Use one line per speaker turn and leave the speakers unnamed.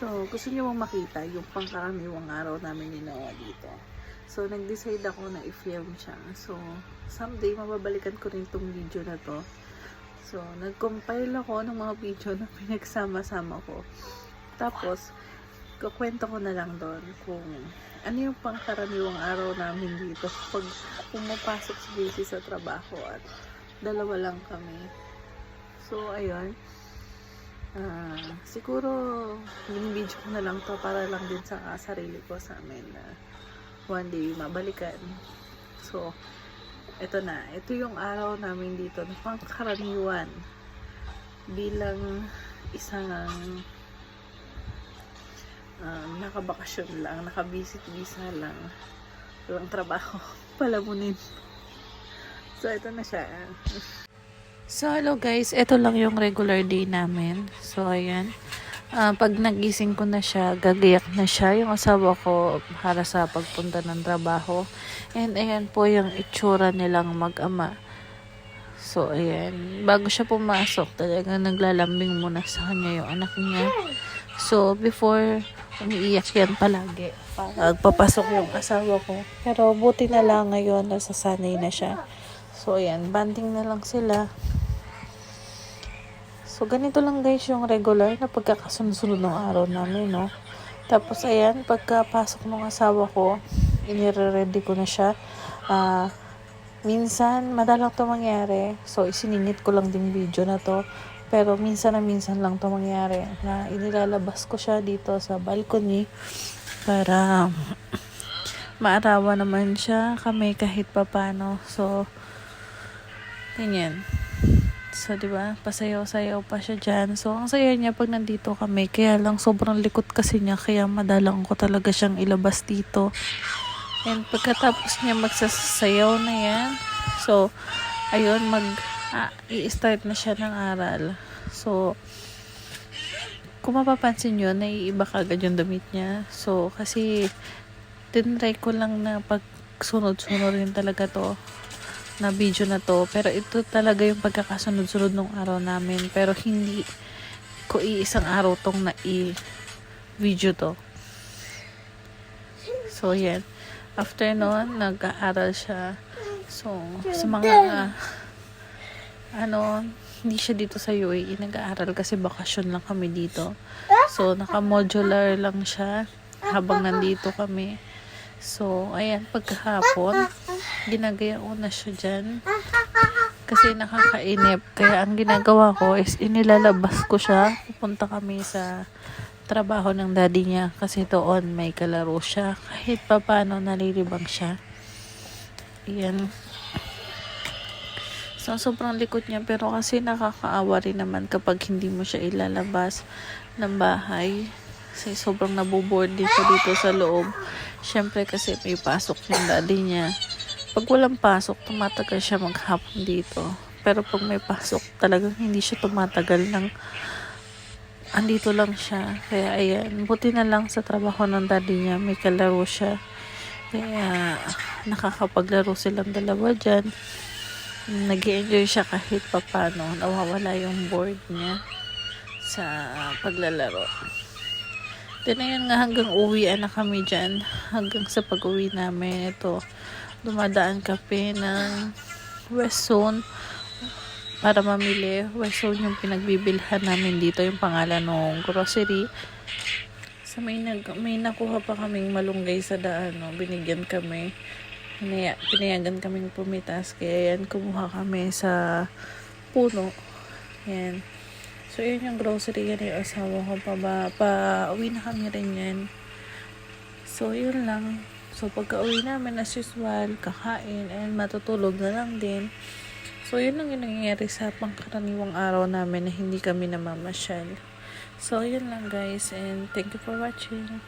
So, gusto niyo bang makita yung pangkaraniwang araw namin ni Noah dito. So, nag-decide ako na i-film siya. So, someday, mababalikan ko rin tong video na to. So, nag-compile ako ng mga video na pinagsama-sama ko. Tapos, kukwento ko na lang doon kung ano yung pangkaraniwang araw namin dito pag pumapasok si Daisy sa trabaho at dalawa lang kami. So, ayun. Ah, siguro, video ko na lang to para lang din sa sarili ko sa amin na one day mabalikan. So, ito na. Ito yung araw namin dito na pangkaraniwan bilang isang um, nakabakasyon lang, nakabisit-bisa lang, walang trabaho, palamunin. So, ito na siya. So, hello guys. Ito lang yung regular day namin. So, ayan. Ah, pag nagising ko na siya, gagayak na siya. Yung asawa ko para sa pagpunta ng trabaho. And ayan po yung itsura nilang mag-ama. So, ayan. Bago siya pumasok, talaga naglalambing muna sa kanya yung anak niya. So, before, umiiyak yan palagi. Pag papasok yung asawa ko. Pero buti na lang ngayon, nasasanay na siya. So, ayan. Banding na lang sila. So, ganito lang guys yung regular na pagkakasunod-sunod ng araw namin, no? Tapos, ayan, pagkapasok ng asawa ko, inire-ready ko na siya. Ah, minsan, madalang to mangyari. So, isiningit ko lang din video na to. Pero, minsan na minsan lang to mangyari. Na inilalabas ko siya dito sa balcony para maarawa naman siya kami kahit papano. So, ganyan. So, di ba? Pasayaw-sayaw pa siya dyan. So, ang saya niya pag nandito kami. Kaya lang, sobrang likot kasi niya. Kaya madalang ko talaga siyang ilabas dito. And pagkatapos niya magsasayaw na yan. So, ayun, mag, ah, i-start na siya ng aral. So, kung mapapansin nyo, naiiba kagad yung damit niya. So, kasi, tinry ko lang na pag sunod-sunod rin talaga to na video na to. Pero ito talaga yung pagkakasunod-sunod ng araw namin. Pero hindi ko iisang araw tong na i-video to. So, yan. After nun, nag-aaral siya. So, sa mga ano, hindi siya dito sa UAE nag-aaral kasi bakasyon lang kami dito. So, naka-modular lang siya habang nandito kami. So, ayan, pagkahapon, ginagaya ko na siya dyan. Kasi nakakainip. Kaya ang ginagawa ko is inilalabas ko siya. Pupunta kami sa trabaho ng daddy niya. Kasi doon may kalaro siya. Kahit pa paano nalilibang siya. Ayan. So, sobrang likot niya. Pero kasi nakakaawa rin naman kapag hindi mo siya ilalabas ng bahay. Kasi sobrang nabuboard din siya dito sa loob. Siyempre kasi may pasok yung daddy niya. Pag walang pasok, tumatagal siya maghapon dito. Pero pag may pasok, talagang hindi siya tumatagal ng andito lang siya. Kaya ayan, buti na lang sa trabaho ng daddy niya, may kalaro siya. Kaya nakakapaglaro silang dalawa dyan. nag enjoy siya kahit papano. Nawawala yung board niya sa paglalaro. Then ayun nga hanggang uwian na kami dyan. Hanggang sa pag-uwi namin. Ito, dumadaan kami ng West Zone para mamili. West Zone yung pinagbibilhan namin dito. Yung pangalan ng grocery. Sa may, nag, may nakuha pa kaming malunggay sa daan. No? Binigyan kami. Pinaya, pinayagan kaming pumitas. Kaya yan, kumuha kami sa puno. Yan. So, yun yung grocery yan yung asawa ko pa ba. Pa, uwi na kami rin yan. So, yun lang. So, pagka uwi namin as usual, kakain, and matutulog na lang din. So, yun lang yung nangyayari sa pangkaraniwang araw namin na hindi kami namamasyal. So, yun lang guys, and thank you for watching.